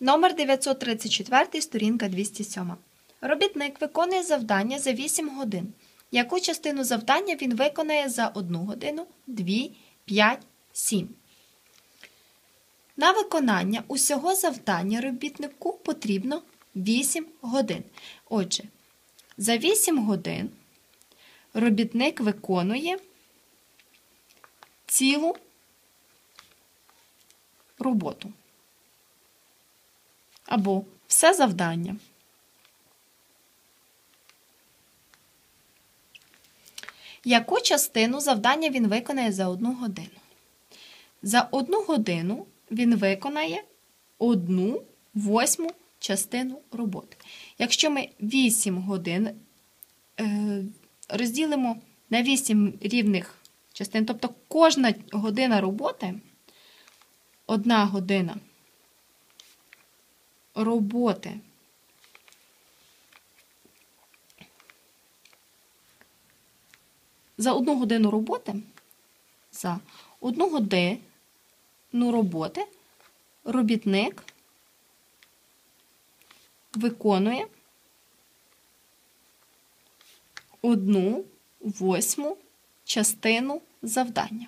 Номер 934, сторінка 207. Робітник виконує завдання за 8 годин. Яку частину завдання він виконає за 1 годину, 2, 5, 7? На виконання усього завдання робітнику потрібно 8 годин. Отже, за 8 годин робітник виконує цілу роботу або все завдання. Яку частину завдання він виконає за одну годину? За одну годину він виконає одну восьму частину роботи. Якщо ми 8 годин е, розділимо на 8 рівних частин, тобто кожна година роботи, одна година роботи за одну годину роботи, за одну годину роботи робітник виконує одну восьму частину завдання.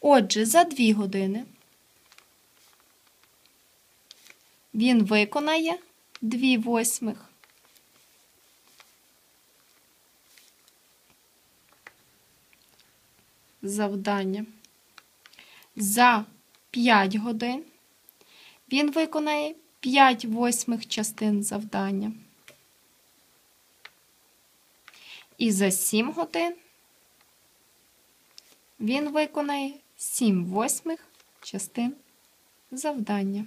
Отже, за дві години він виконає дві восьмих. Завдання. За 5 годин він виконає 5 восьмих частин завдання. І за 7 годин він виконає 7 восьмих частин завдання.